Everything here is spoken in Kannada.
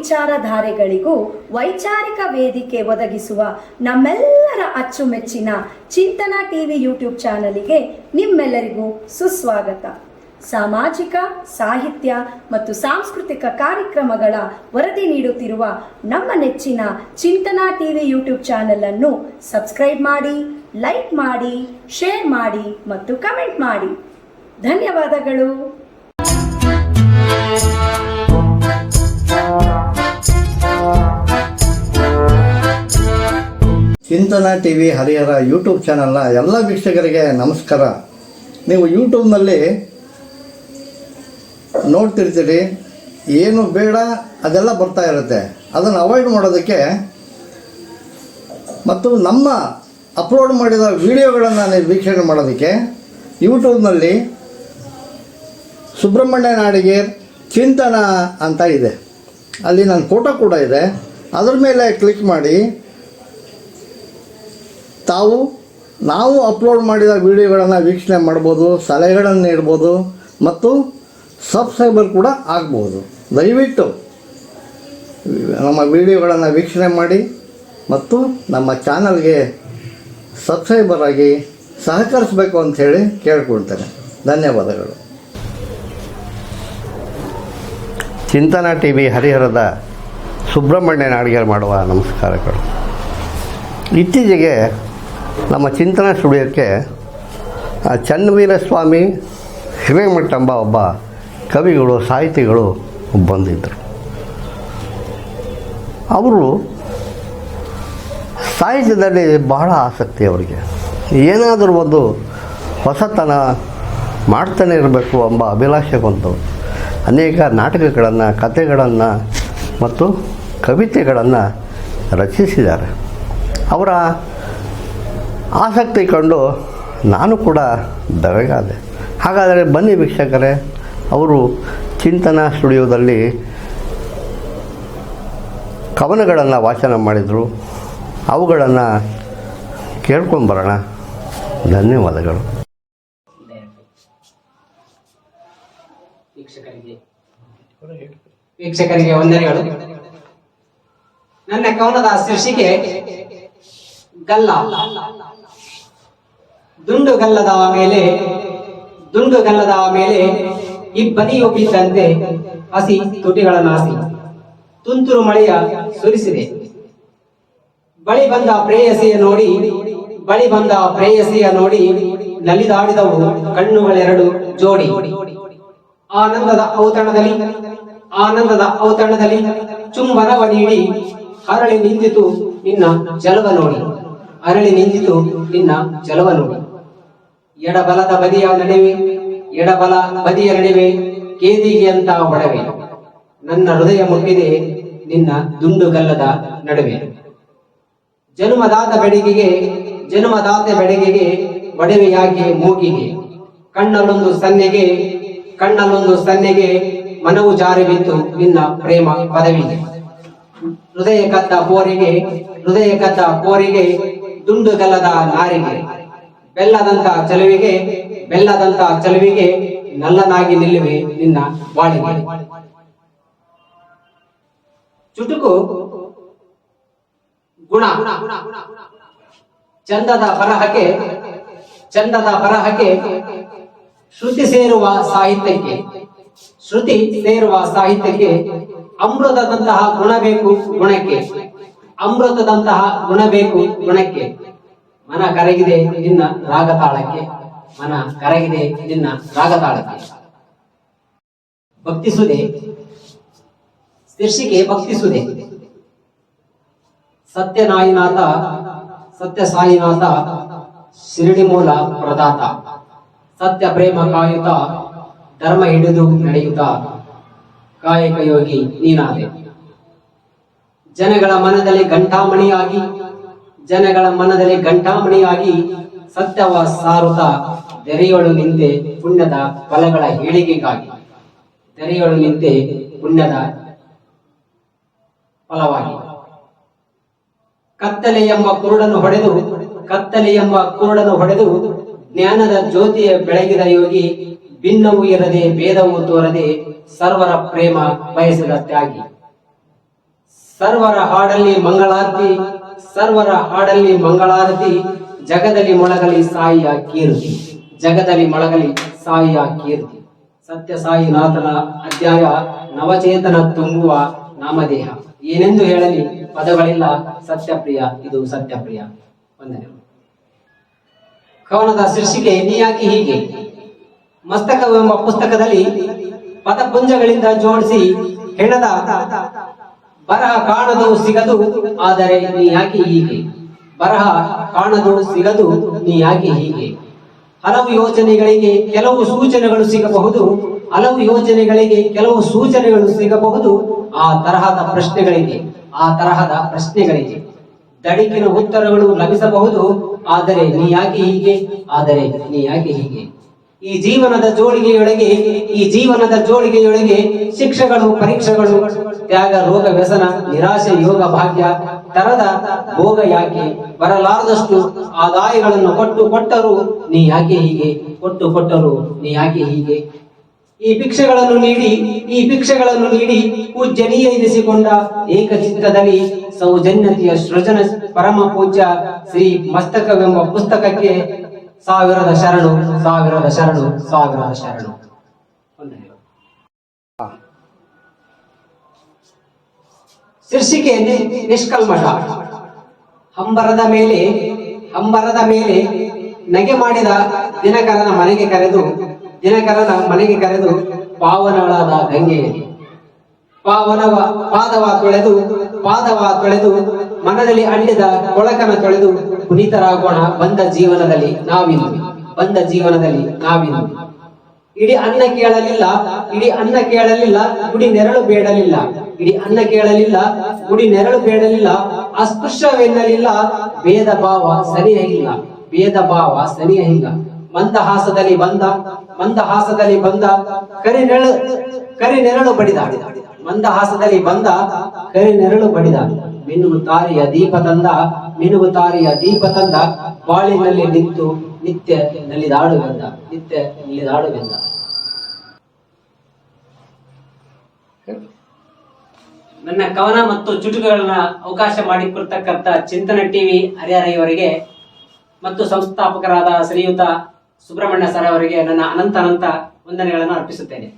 ವಿಚಾರಧಾರೆಗಳಿಗೂ ವೈಚಾರಿಕ ವೇದಿಕೆ ಒದಗಿಸುವ ನಮ್ಮೆಲ್ಲರ ಅಚ್ಚುಮೆಚ್ಚಿನ ಚಿಂತನ ಟಿವಿ ಯೂಟ್ಯೂಬ್ ಚಾನಲಿಗೆ ನಿಮ್ಮೆಲ್ಲರಿಗೂ ಸುಸ್ವಾಗತ. ಸಾಮಾಜಿಕ, ಸಾಹಿತ್ಯ ಮತ್ತು ಸಾಂಸ್ಕೃತಿಕ ಕಾರ್ಯಕ್ರಮಗಳ ವರದಿ ನೀಡುತ್ತಿರುವ ನಮ್ಮ ನೆಚ್ಚಿನ ಚಿಂತನಾ ಟಿವಿ ಯೂಟ್ಯೂಬ್ ಚಾನೆಲ್ ಅನ್ನು ಸಬ್ಸ್ಕ್ರೈಬ್ ಮಾಡಿ, ಲೈಕ್ ಮಾಡಿ, ಶೇರ್ ಮಾಡಿ ಮತ್ತು ಕಮೆಂಟ್ ಮಾಡಿ. ಧನ್ಯವಾದಗಳು. ಚಿಂತನ ಟಿ ವಿ ಹರಿಹರ ಯೂಟ್ಯೂಬ್ ಚಾನಲ್ನ ಎಲ್ಲ ವೀಕ್ಷಕರಿಗೆ ನಮಸ್ಕಾರ. ನೀವು ಯೂಟ್ಯೂಬ್ನಲ್ಲಿ ನೋಡ್ತಿರ್ತೀರಿ, ಏನು ಬೇಡ ಅದೆಲ್ಲ ಬರ್ತಾ ಇರುತ್ತೆ. ಅದನ್ನು ಅವಾಯ್ಡ್ ಮಾಡೋದಕ್ಕೆ ಮತ್ತು ನಮ್ಮ ಅಪ್ಲೋಡ್ ಮಾಡಿದ ವಿಡಿಯೋಗಳನ್ನು ನೀವು ವೀಕ್ಷಣೆ ಮಾಡೋದಕ್ಕೆ ಯೂಟ್ಯೂಬ್ನಲ್ಲಿ ಸುಬ್ರಹ್ಮಣ್ಯ ನಾಡಿಗೆ ಚಿಂತನ ಅಂತ ಇದೆ. ಅಲ್ಲಿ ನನ್ನ ಫೋಟೋ ಕೂಡ ಇದೆ. ಅದ್ರ ಮೇಲೆ ಕ್ಲಿಕ್ ಮಾಡಿ ತಾವು, ನಾವು ಅಪ್ಲೋಡ್ ಮಾಡಿದ ವಿಡಿಯೋಗಳನ್ನು ವೀಕ್ಷಣೆ ಮಾಡ್ಬೋದು, ಸಲಹೆಗಳನ್ನು ನೀಡ್ಬೋದು ಮತ್ತು ಸಬ್ಸ್ಕ್ರೈಬರ್ ಕೂಡ ಆಗ್ಬೋದು. ದಯವಿಟ್ಟು ನಮ್ಮ ವಿಡಿಯೋಗಳನ್ನು ವೀಕ್ಷಣೆ ಮಾಡಿ ಮತ್ತು ನಮ್ಮ ಚಾನಲ್ಗೆ ಸಬ್ಸ್ಕ್ರೈಬರ್ ಆಗಿ ಸಹಕರಿಸಬೇಕು ಅಂತ ಹೇಳಿ ಕೇಳ್ಕೊಳ್ತೇನೆ. ಧನ್ಯವಾದಗಳು. ಚಿಂತನ ಟಿ ವಿ ಹರಿಹರದ ಸುಬ್ರಹ್ಮಣ್ಯ ನಾಡಿಗೆ ಮಾಡುವ ನಮಸ್ಕಾರಗಳು. ಇತ್ತೀಚೆಗೆ ನಮ್ಮ ಚಿಂತನ ಸ್ಟುಡಿಯೋಕ್ಕೆ ಚನ್ನವೀರ ಸ್ವಾಮಿ ಹಿರೇಮಠ ಎಂಬ ಒಬ್ಬ ಕವಿಗಳು, ಸಾಹಿತಿಗಳು ಬಂದಿದ್ದರು ಅವರು ಸಾಹಿತ್ಯದಲ್ಲಿ ಬಹಳ ಆಸಕ್ತಿ ಅವರಿಗೆ. ಏನಾದರೂ ಒಂದು ಹೊಸತನ ಮಾಡ್ತಾನೆ ಇರಬೇಕು ಎಂಬ ಅಭಿಲಾಷೆ ಬಂತು. ಅನೇಕ ನಾಟಕಗಳನ್ನು, ಕಥೆಗಳನ್ನು ಮತ್ತು ಕವಿತೆಗಳನ್ನು ರಚಿಸಿದ್ದಾರೆ. ಅವರ ಆಸಕ್ತಿ ಕಂಡು ನಾನು ಕೂಡ ಬೆರಗಾದೆ ಹಾಗಾದರೆ ಬನ್ನಿ ವೀಕ್ಷಕರೇ, ಅವರು ಚಿಂತನ ಸ್ಟುಡಿಯೋದಲ್ಲಿ ಕವನಗಳನ್ನು ವಾಚನ ಮಾಡಿದರು. ಅವುಗಳನ್ನು ಕೇಳ್ಕೊಂಬರೋಣ. ಧನ್ಯವಾದಗಳು. ವೀಕ್ಷಕರಿಗೆ ವಂದನೆಗಳು. ನನ್ನ ಕವನದ ಶೀರ್ಷಿಕೆ, ಗಲ್ಲ. ದುಂಡು ಗಲ್ಲದ ಮೇಲೆ, ದುಂಡುಗಲ್ಲದವ ಮೇಲೆ ಇಬ್ಬನಿಯು ಬಿದ್ದಂತೆ ಹಸಿ ತುಟಿಗಳ ನಾಸಿ ತುಂತುರು ಮಳೆಯ ಸುರಿಸಿದೆ. ಬಳಿ ಬಂದ ಪ್ರೇಯಸಿಯ ನೋಡಿ, ಬಳಿ ಬಂದ ಪ್ರೇಯಸಿಯ ನೋಡಿ ನಲಿದಾಡಿದವು ಕಣ್ಣುಗಳೆರಡು ಜೋಡಿ. ಆನಂದದ ಔತಣದಲ್ಲಿ ಆನಂದದ ಔತಣದಲ್ಲಿ ಚುಂಬನವ ನೀಡಿ ಅರಳಿ ನಿಂತಿತು ನಿನ್ನ ಜಲವ ನೋಡಿ. ಅರಳಿ ನಿಂತಿತು ನಿನ್ನ ಜಲವ ನೋಡಿ. ಎಡಬಲದ ಬದಿಯ ನಡುವೆ, ಎಡಬಲ ಬದಿಯ ನಡುವೆ ಕೇದಿಗೆ ಅಂತ ಒಡವೆ. ನನ್ನ ಹೃದಯ ಮುಗಿದೆ ನಿನ್ನ ದುಂಡುಗಲ್ಲದ ನಡುವೆ. ಜನ್ಮದಾತ ಬೆಡಿಗೆಗೆ ಜನ್ಮದಾತ ಬೆಡಿಗೆಗೆ, ಒಡವೆಯಾಗಿ ಮೂಗಿಗೆ. ಕಣ್ಣಲ್ಲೊಂದು ಸನ್ನೆಗೆ ಕಣ್ಣಲ್ಲೊಂದು ಸನ್ನೆಗೆ ಮನವು ಜಾರಿ ಬಿತ್ತು ನಿನ್ನ ಪ್ರೇಮ ಪದವಿಗೆ. ಹೃದಯ ಕದ್ದ ಕೋರಿಗೆ ಹೃದಯ ಕದ್ದ ಕೋರಿಗೆ ದುಂಡುಗಲ್ಲದ ನಾರಿಗೆ. ಬೆಲ್ಲದಂತ ಚಲುವಿಗೆ ಬೆಲ್ಲದಂತಹ ಚಲುವಿಗೆ ನಲ್ಲನಾಗಿ ನಿಲ್ಲುವೆ ನಿನ್ನ ಬಾಳಿಗೆ ಚುಟುಕು ಗುಣ. ಚಂದದ ಬರಹಕ್ಕೆ ಚಂದದ ಬರಹಕ್ಕೆ ಶ್ರುತಿ ಸೇರುವ ಸಾಹಿತ್ಯಕ್ಕೆ, ಶ್ರುತಿ ಸೇರುವ ಸಾಹಿತ್ಯಕ್ಕೆ ಅಮೃತದಂತಹ ಗುಣ ಬೇಕು ಗುಣಕ್ಕೆ, ಅಮೃತದಂತಹ ಗುಣ ಬೇಕು ಗುಣಕ್ಕೆ. ಮನ ಕರಗಿದೆ ನಿನ್ನ ರಾಗತಾಳಕ್ಕೆ. ಮನ ಕರಗಿದೆ ನಿನ್ನ ರಾಗತಾಳಕ್ಕೆ. ಭಕ್ತಿಸುದೆ. ಶೀರ್ಷಿಕೆ ಭಕ್ತಿಸುದೆ. ಸತ್ಯನಾಯಿನಾಥ ಸತ್ಯ ಸಾಯಿನಾಥ, ಶಿರಡಿ ಮೂಲ ಪ್ರದಾತ. ಸತ್ಯ ಪ್ರೇಮ ಕಾಯುತ, ಧರ್ಮ ಹಿಡಿದು ನಡೆಯುತ್ತ ಕಾಯಕ ಯೋಗಿ ನೀನಾದೆ. ಜನಗಳ ಮನದಲ್ಲಿ ಘಂಟಾಮಣಿಯಾಗಿ ಜನಗಳ ಮನದಲ್ಲಿ ಘಂಟಾಮಣಿಯಾಗಿ ಸತ್ಯವ ಸಾರುತ ದೆರೆಯೊಳು ನಿಂತೆ ಪುಣ್ಯದ ಫಲಗಳ ಹೇಳಿಕೆಗಾಗಿ. ದೆರೆಯೊಳು ನಿಂತೆ ಪುಣ್ಯದ ಫಲವಾಗಿ. ಕತ್ತಲೆ ಎಂಬ ಕುರುಡನ್ನು ಹೊಡೆದು, ಕತ್ತಲೆ ಎಂಬ ಕುರುಡನ್ನು ಹೊಡೆದು, ಜ್ಞಾನದ ಜ್ಯೋತಿಯ ಬೆಳಗಿದ ಯೋಗಿ, ಭಿನ್ನವೂ ಇರದೆ, ಭೇದವೂ ತೋರದೆ ಸರ್ವರ ಪ್ರೇಮ ಬಯಸಿದ ತ್ಯಾಗಿ. ಸರ್ವರ ಹಾಡಲ್ಲಿ ಮಂಗಳಾರತಿ ಸರ್ವರ ಹಾಡಲ್ಲಿ ಮಂಗಳಾರತಿ, ಜಗದಲ್ಲಿ ಮೊಳಗಲಿ ಸಾಯಿಯ ಕೀರ್ತಿ. ಜಗದಲ್ಲಿ ಮೊಳಗಲಿ ಸಾಯಿಯ ಕೀರ್ತಿ. ಸತ್ಯ ಸಾಯಿನಾಥನ ಅಧ್ಯಾಯ ನವಚೇತನ ತುಂಬುವ ನಾಮದೇಹ ಏನೆಂದು ಹೇಳಲಿ? ಪದಗಳಿಲ್ಲ. ಸತ್ಯಪ್ರಿಯ. ಇದು ಸತ್ಯಪ್ರಿಯ. ವಂದನೆಗಳು ಕವನದ ಶೀರ್ಷಿಕೆ ನೀಯಾಗಿ ಹೀಗೆ. ಮಸ್ತಕವೆಂಬ ಪುಸ್ತಕದಲ್ಲಿ ಪದಪುಂಜಗಳಿಂದ ಜೋಡಿಸಿ ಹೆಣದ ಬರಹ ಕಾಣದು ಸಿಗದು, ಆದರೆ ನೀ ಯಾಕೆ ಹೀಗೆ. ಬರಹ ಕಾಣದು ಸಿಗದು ನೀ ಯಾಕೆ ಹೀಗೆ. ಹಲವು ಯೋಜನೆಗಳಿಗೆ ಕೆಲವು ಸೂಚನೆಗಳು ಸಿಗಬಹುದು, ಹಲವು ಯೋಜನೆಗಳಿಗೆ ಕೆಲವು ಸೂಚನೆಗಳು ಸಿಗಬಹುದು, ಆ ತರಹದ ಪ್ರಶ್ನೆಗಳಿಗೆ ಆ ತರಹದ ಪ್ರಶ್ನೆಗಳಿಗೆ ದಡಿಕಿನ ಉತ್ತರಗಳು ಲಭಿಸಬಹುದು, ಆದರೆ ನೀ ಯಾಕೆ ಹೀಗೆ, ಆದರೆ ನೀ ಯಾಕೆ ಹೀಗೆ. ಈ ಜೀವನದ ಜೋಳಿಗೆಯೊಳಗೆ, ಈ ಜೀವನದ ಜೋಳಿಗೆಯೊಳಗೆ ಶಿಕ್ಷೆಗಳು, ಪರೀಕ್ಷೆಗಳು, ತ್ಯಾಗ, ರೋಗ, ವ್ಯಸನ ನಿರಾಶೆ ಯೋಗ, ಭಾಗ್ಯ, ತರದ ಭೋಗ ಯಾಕೆ? ಬರಲಾರದಷ್ಟು ಆದಾಯಗಳನ್ನು ಕೊಟ್ಟು ಕೊಟ್ಟರು ನೀ ಯಾಕೆ ಹೀಗೆ? ಕೊಟ್ಟು ಕೊಟ್ಟರು ನೀ ಯಾಕೆ ಹೀಗೆ? ಈ ಭಿಕ್ಷೆಗಳನ್ನು ನೀಡಿ, ಈ ಭಿಕ್ಷೆಗಳನ್ನು ನೀಡಿ ಪೂಜ್ಯನೀಯ ಎನಿಸಿಕೊಂಡ ಏಕಚಿತ್ತದಲ್ಲಿ ಸೌಜನ್ಯತೆಯ ಸೃಜನ ಪರಮ ಪೂಜ್ಯ ಶ್ರೀ ಮಸ್ತಕವೆಂಬ ಪುಸ್ತಕಕ್ಕೆ ಸಾವಿರದ ಶರಣು ಸಾವಿರದ ಶರಣು ಸಾವಿರದ ಶರಣು ಶೀರ್ಷಿಕೆಯಲ್ಲಿ ನಿಷ್ಕಲ್ಮಠ. ಹಂಬರದ ಮೇಲೆ ಹಂಬರದ ಮೇಲೆ ನಗೆ ಮಾಡಿದ ದಿನಕರನ ಮನೆಗೆ ಕರೆದು, ದಿನಕರನ ಮನೆಗೆ ಕರೆದು ಪಾವನಳಾದ ಗಂಗೆಯಲ್ಲಿ. ಪಾವನವ, ಪಾದವ ತೊಳೆದು ಪಾದವ ತೊಳೆದು, ಮನದಲ್ಲಿ ಅಂಟಿದ ಕೊಳಕನ ತೊಳೆದು ಪುನೀತರಾಗೋಣ. ಬಂದ ಜೀವನದಲ್ಲಿ ನಾವಿಂದು. ಬಂದ ಜೀವನದಲ್ಲಿ ನಾವಿನ್ನು ಇಡೀ ಅನ್ನ ಕೇಳಲಿಲ್ಲ, ಇಡೀ ಅನ್ನ ಕೇಳಲಿಲ್ಲ ಗುಡಿ ನೆರಳು ಬೇಡಲಿಲ್ಲ. ಇಡೀ ಅನ್ನ ಕೇಳಲಿಲ್ಲ ಗುಡಿ ನೆರಳು ಬೇಡಲಿಲ್ಲ. ಅಸ್ಪೃಶ್ಯವೆನ್ನಲಿಲ್ಲ. ಭೇದ ಭಾವ ಸರಿಯ ಇಲ್ಲ. ಭೇದ ಭಾವ ಸರಿಯ ಇಲ್ಲ. ಮಂದಹಾಸದಲ್ಲಿ ಬಂದ ಮಂದಹಾಸದಲ್ಲಿ ಬಂದ, ಕರಿ ನೆರಳು ಕರಿ ನೆರಳು ಬಡಿದ ಮಂದಹಾಸದಲ್ಲಿ ಬಂದ ಕರಿ ನೆರಳು ಬಡಿದ. ಮಿನುಗು ತಾರಿಯ ದೀಪ ತಂದ, ಮಿನುಗು ತಾರಿಯ ದೀಪ ತಂದ, ಬಾಳಿನಲ್ಲಿ ನಿಂತು ನಿತ್ಯ ನಲಿದಾಡುವೆಂದ ನಿತ್ಯ ನಲಿದಾಡುವೆಂದ ನನ್ನ ಕವನ ಮತ್ತು ಚುಟುಕುಗಳನ್ನ ಅವಕಾಶ ಮಾಡಿಕೊಡ್ತಕ್ಕಂಥ ಚಿಂತನ ಟಿವಿ ಹರಿಹರೆಯವರಿಗೆ ಮತ್ತು ಸಂಸ್ಥಾಪಕರಾದ ಶ್ರೀಯುತ ಸುಬ್ರಹ್ಮಣ್ಯ ಸರ್ ಅವರಿಗೆ ನನ್ನ ಅನಂತ ಅನಂತ ವಂದನೆಗಳನ್ನು ಅರ್ಪಿಸುತ್ತೇನೆ.